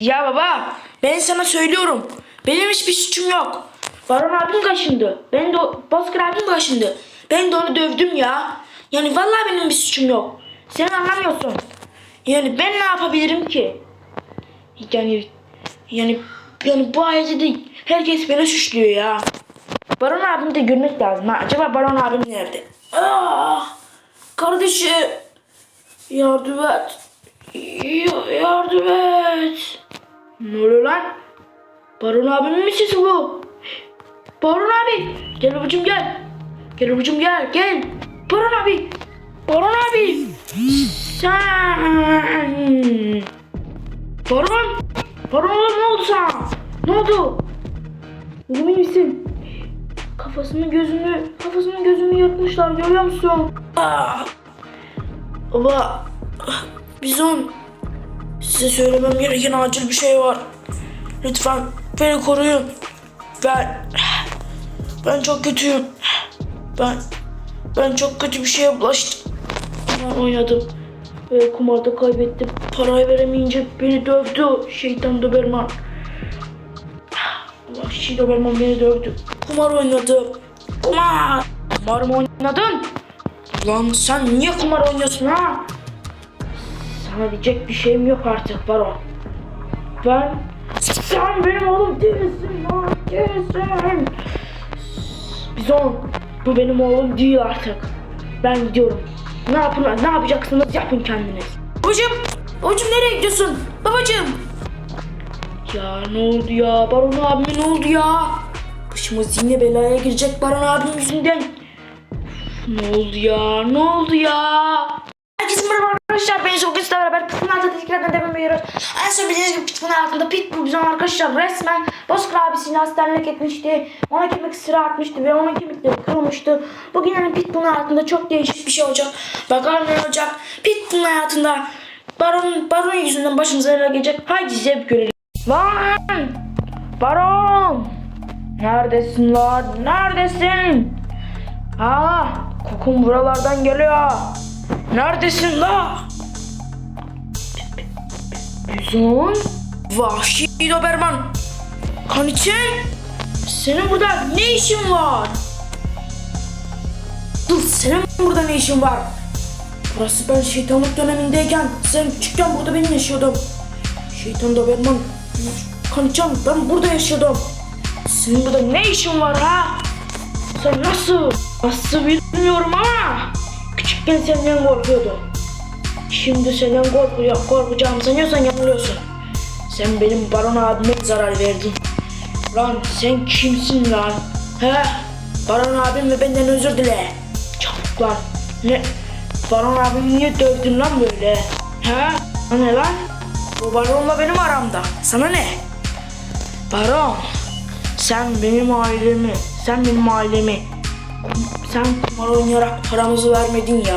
Ya baba ben sana söylüyorum. Benim hiçbir suçum yok. Baron abim kaşındı. Ben de Bozkır abim kaşındı. Ben de onu dövdüm ya. Yani vallahi benim bir suçum yok. Sen anlamıyorsun. Yani ben ne yapabilirim ki? Yani yani yani bu ailede de herkes beni suçluyor ya. Baron abimi de görmek lazım. Ha. Acaba Baron abim nerede? Ah, kardeşim yardım et. Ya- Yardım et. Ne oluyor lan? Baron abimin mi sesi bu? Baron abi. Gel babacım gel. Gel babacım gel gel. Baron abi. Baron abi. Sen. Baron. Baron oğlum ne oldu sana? Ne oldu? İyi misin? Kafasını gözünü, kafasını gözünü yakmışlar görüyor musun? Ah. Baba, Bizon, size söylemem gereken acil bir şey var. Lütfen beni koruyun. Ben, ben çok kötüyüm. Ben, ben çok kötü bir şeye bulaştım. Kumar oynadım. Ve kumarda kaybettim. Parayı veremeyince beni dövdü şeytan Doberman. Vahşi Doberman beni dövdü. Kumar oynadım. Kumar. Kumar mı oynadın? Lan sen niye kumar oynuyorsun ha? Sana diyecek bir şeyim yok artık Baron. Ben... Sen benim oğlum değilsin lan değilsin. Bizon, bu benim oğlum değil artık. Ben gidiyorum. Ne yapın, ne yapacaksınız yapın kendiniz. Babacım, babacım nereye gidiyorsun? Babacım. Ya ne oldu ya? Baron abime ne oldu ya? Başımız yine belaya girecek Baron abim yüzünden. Ne oldu ya? Ne oldu ya? Herkese merhaba arkadaşlar. Ben çok altında ediyoruz. En son bildiğiniz gibi Pitbull'un altında Pitbull bizim arkadaşlar resmen Bozkır abisini hastanelik etmişti. Ona kemik sıra atmıştı ve onun kemikleri kırılmıştı. Bugün yani Pitbull'un hayatında çok değişik bir şey olacak. Bakalım ne olacak. Pitbull'un hayatında Baron, Baron yüzünden başımıza neler gelecek. Haydi bir görelim. Lan! Baron! Neredesin lan? Neredesin? Ha, kokun buralardan geliyor. Neredesin la? Bizon? Vahşi Doberman. Kaniçen? Senin burada ne işin var? Dur senin burada ne işin var? Burası ben şeytanlık dönemindeyken sen küçükken burada benim yaşıyordum. Şeytan Doberman. Kaniçen ben burada yaşıyordum. Senin burada ne işin var ha? Sen nasıl? Nasıl bilmiyorum ama küçükken senden korkuyordum. Şimdi senden korkuyor, korkacağımı sanıyorsan yanılıyorsun. Sen benim baron abime zarar verdin. Lan sen kimsin lan? He? Baron abim ve benden özür dile. Çabuk lan. Ne? Baron abimi niye dövdün lan böyle? He? O ne lan? Bu baronla benim aramda. Sana ne? Baron. Sen benim ailemi, sen benim ailemi, sen kumar oynayarak paramızı vermedin ya.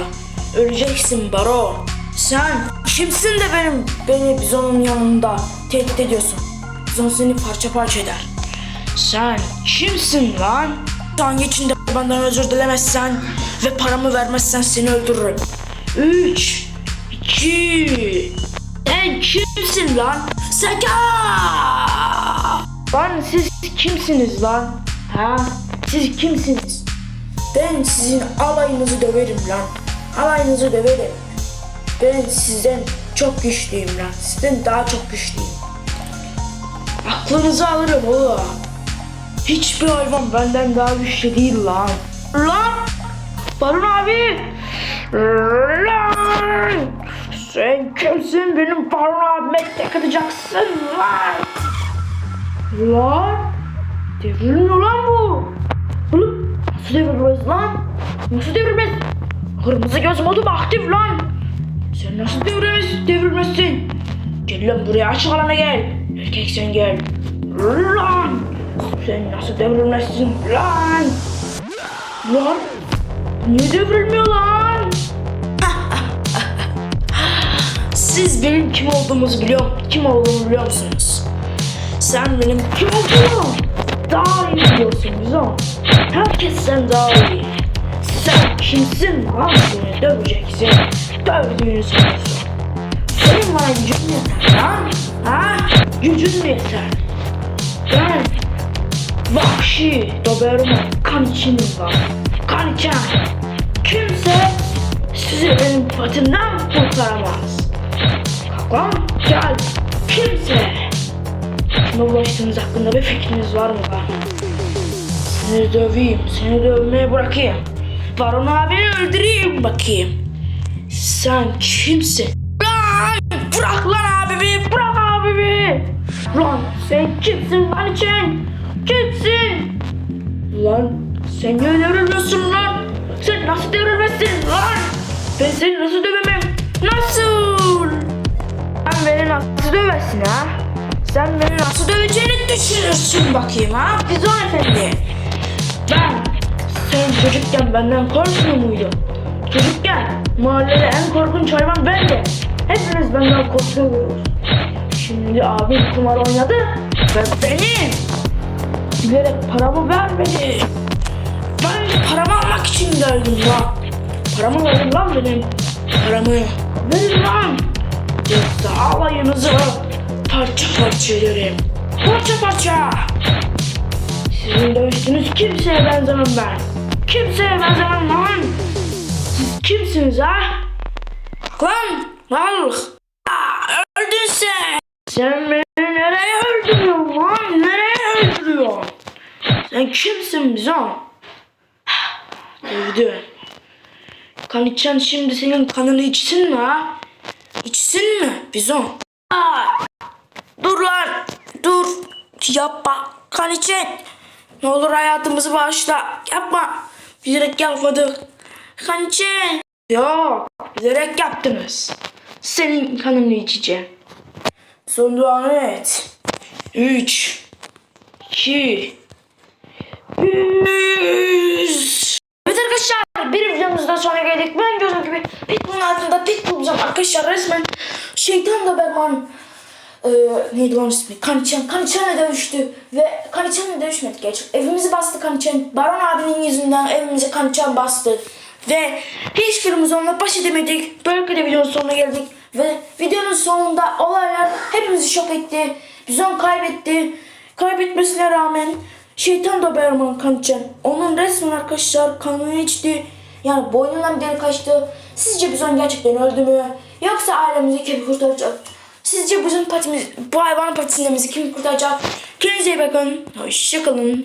Öleceksin Baron. Sen kimsin de benim, beni Bizon'un yanında tehdit ediyorsun? Bizon seni parça parça eder. Sen kimsin lan? An içinde benden özür dilemezsen ve paramı vermezsen seni öldürürüm. 3 2 Sen kimsin lan? Seka! Lan siz kimsiniz lan? Ha? Siz kimsiniz? Ben sizin alayınızı döverim lan. Alayınızı döverim. Ben sizden çok güçlüyüm lan. Sizden daha çok güçlüyüm. Aklınızı alırım oğlum. Hiçbir hayvan benden daha güçlü değil lan. Lan! Barın abi! Lan! Sen kimsin benim Barın abime tek atacaksın lan! Lan! Devrilmiyor lan bu! Oğlum nasıl devrilmez lan? Nasıl devrilmez? Kırmızı göz modum aktif lan! Sen nasıl devrilmez, devrilmezsin? Gel lan buraya açık alana gel. Erkek sen gel. Lan! Sen nasıl devrilmezsin lan? Lan! Niye devrilmiyor lan? Siz benim kim olduğumuzu biliyor Kim olduğumu biliyor musunuz? Sen benim kim olduğumu daha iyi biliyorsun Bizon. Herkes sen daha iyi. Kimsin lan döveceksin? Dövdüğünü sanıyorsun. Senin bana gücün yeter lan. Ha? Gücün mü yeter? Ben vahşi Doberman kan içinim var. Kan içen. Kimse sizi benim patimden kurtaramaz. Kalk lan gel. Kimse. Kime ulaştığınız hakkında bir fikriniz var mı lan? Seni döveyim, seni dövmeye bırakayım. Baron abini öldüreyim bakayım. Sen kimsin? Lan! Bırak lan abimi, bırak abimi! Lan sen kimsin lan için? Kimsin? Lan sen niye devrilmiyorsun lan? Sen nasıl devrilmezsin lan? Ben seni nasıl dövemem? Nasıl? Sen beni nasıl döversin ha? Sen beni nasıl döveceğini düşünürsün bakayım ha? Bizon efendi. Ben sen çocukken benden korkmuyor muydun? Çocukken mahallede en korkunç hayvan bendim. Hepiniz benden korkuyoruz. Şimdi abim kumar oynadı ve beni bilerek paramı vermedi. Ben paramı almak için geldim lan. Paramı verin lan benim. Paramı verin lan. Yoksa alayınızı parça parça ederim. Parça parça. Sizin dövüştüğünüz kimseye benzemem ben. Kimseye benzemem lan. Siz kimsiniz ha? Lan mal. Aa, öldün sen. Sen beni nereye öldürüyorsun lan? Nereye öldürüyorsun? Sen kimsin bizon? Dövdü. Kan içen şimdi senin kanını içsin mi ha? İçsin mi bizon? Aa, dur lan. Dur. Yapma. Kan için. Ne olur hayatımızı bağışla. Yapma. Bilerek yapmadık. İçin. Yok. Bilerek yaptınız. Senin kanını içeceğim. Son duanı et. Üç. iki, Yüz. Evet arkadaşlar bir videomuzdan sonra geldik. Ben gördüğüm gibi Pitbull'un altında Pitbull bulacağım arkadaşlar resmen şeytan Doberman ee, neydi lan ismi? Kaniçen. Kaniçen'le dövüştü. Ve Kaniçen'le dövüşmedik geç. Evimizi bastı Kaniçen. Baron abinin yüzünden evimizi Kaniçen bastı. Ve hiçbirimiz onunla baş edemedik. Böylelikle de videonun sonuna geldik. Ve videonun sonunda olaylar hepimizi şok etti. Bizon kaybetti. Kaybetmesine rağmen şeytan Doberman Kaniçen. Onun resmen arkadaşlar kanını içti. Yani boynundan bir deri kaçtı. Sizce Bizon gerçekten öldü mü? Yoksa ailemizi kim kurtaracak? Sizce bizim patimiz, bu hayvanın patisinden bizi kim kurtaracak? Kendinize iyi bakın. Hoşçakalın.